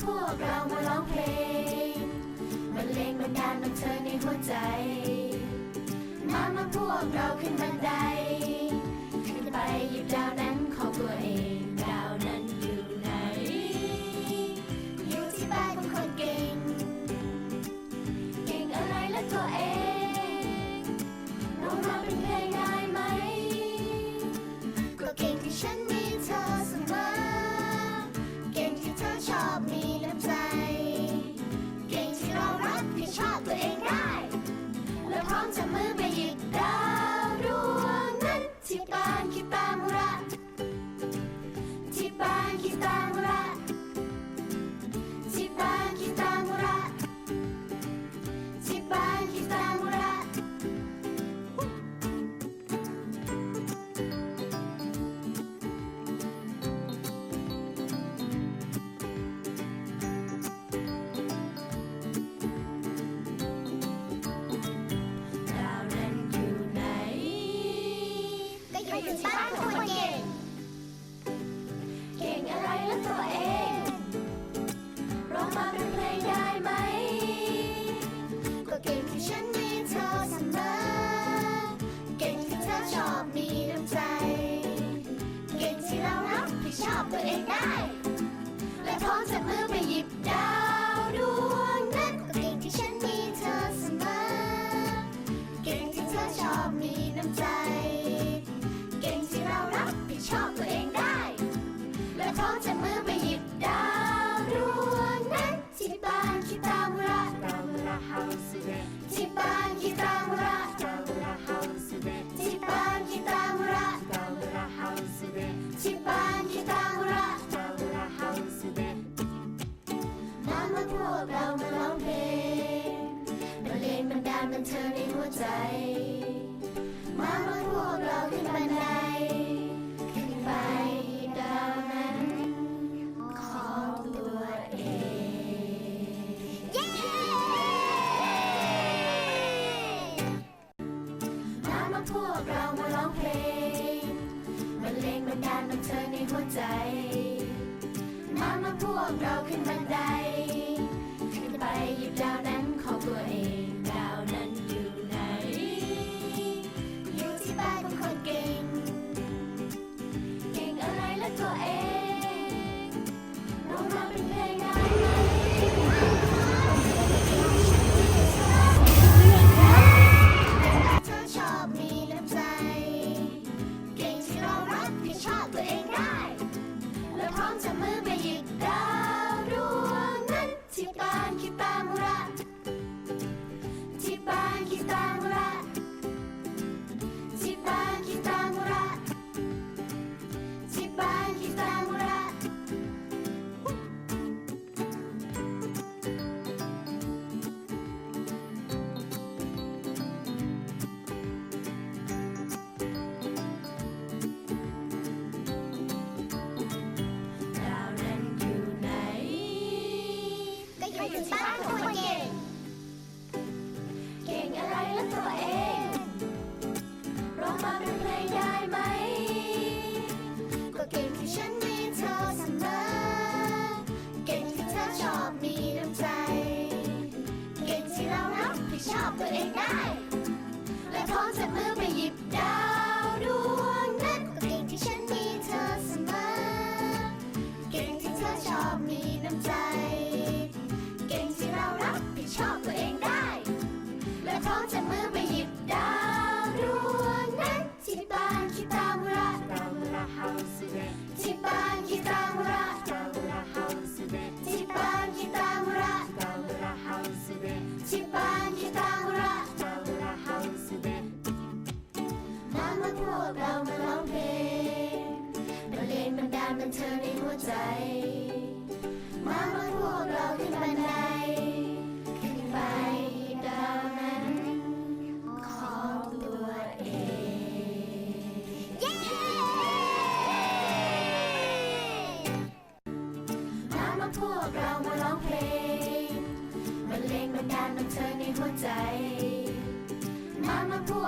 พวกเรามาร้องเพลงบรรเลงบันดาลบันเทิงในหัวใจ มามาพวกเราขึ้นบันได ขึ้นไปหยิบดาว ชอบมีน้ำใจ เก่งที่เรารับผิดชอบตัวเองได้ และพร้อจะมือไปหยิบดาวดวงนั้นที่บ้านคิตามุระダムラハウスでที่บ้านคิตามุระダムラハウスでที่บ้านคิตามุระダムラハウスでที่บ้านคิตามุระダムラハウスでมามาพวกเรามาร้องเพลงบรรเลงบันดาลบันเทิในหัวใจ มาเมื่พวกเราขึ้นบันได ขึ้นไปดาวนั้นของตัวเองมามื่พวกเรามาร้องเพลงบรรเลงบันดาลบันเทิในหัวใจ มามื่พวกเราขึ้นบันได ขึ้นไปยิบดาวนั้น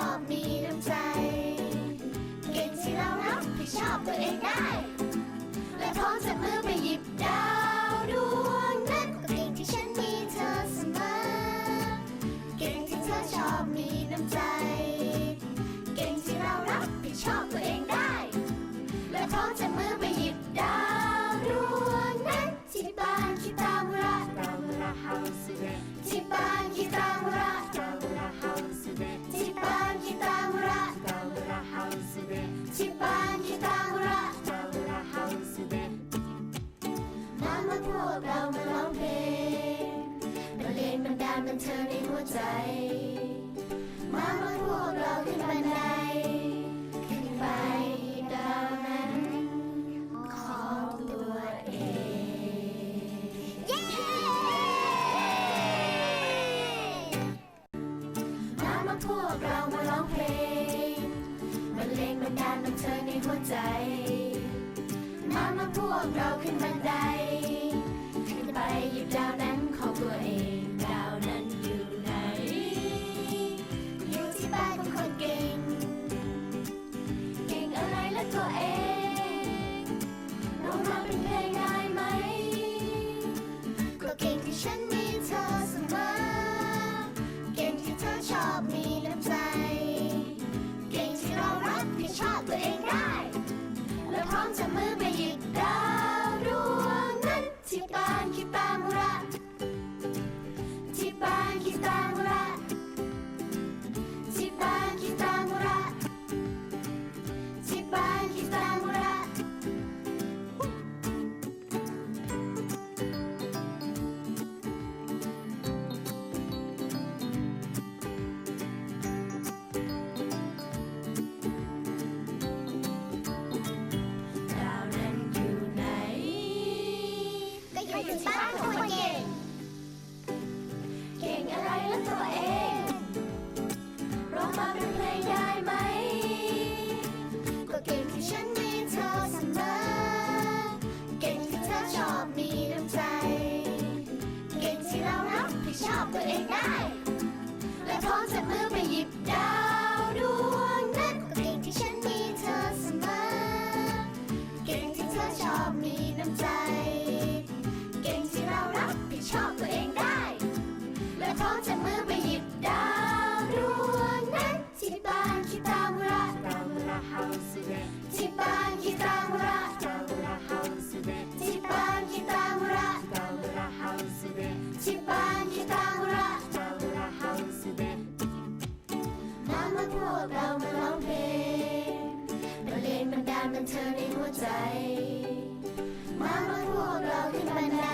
อบมีน้ำใจ เก่งที่เรารับผิดชอบตัวเองได้ และพร้อมจับมือไปหยิบดาวดวงนั้นก็เก่งที่ฉันมีเธอเสมอ เก่งที่เธอชอบมีน้ำใจ มันเทิงในหัวใจ มามาพวกเราขึ้นบันได ขึ้นไปดาวนั้นของตัวเอง เย้ มามาพวกเรามาร้องเพลงบรรเลงบรรดาลบันเทิงในหัวใจ มามาพวกเราขึ้นบันได ขึ้นไปหยิบดาวนั้น เธอชอบมีน้ำใจ เก่งที่เรารับผิดชอบตัวเองได้ และพร้อมจะมือไปหยิบดาวดวงนั้นที่บ้านคิตามุระ Tamura house de, ที่บ้านคิตามุระ Tamura house de, ที่บ้านคิตามุระ Tamura house de, ที่บ้านคิตามุระ Tamura house de, มามาพวกเรามาร้องเพลงบรรเลงบรรดาลบันเทิง ใจ มามาพวกเราขึ้นบันได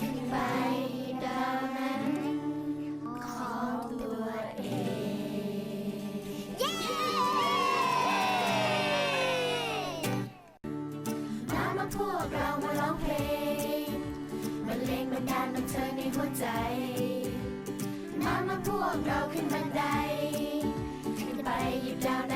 ขึ้นไปดาวนั้นของตัวเอง เย้ มามาพวกเรามาร้องเพลงบรรเลงบรรดาลบันเทิงในหัวใจ มามาพวกเราขึ้นบันได ขึ้นไปหยิบดาวนั้น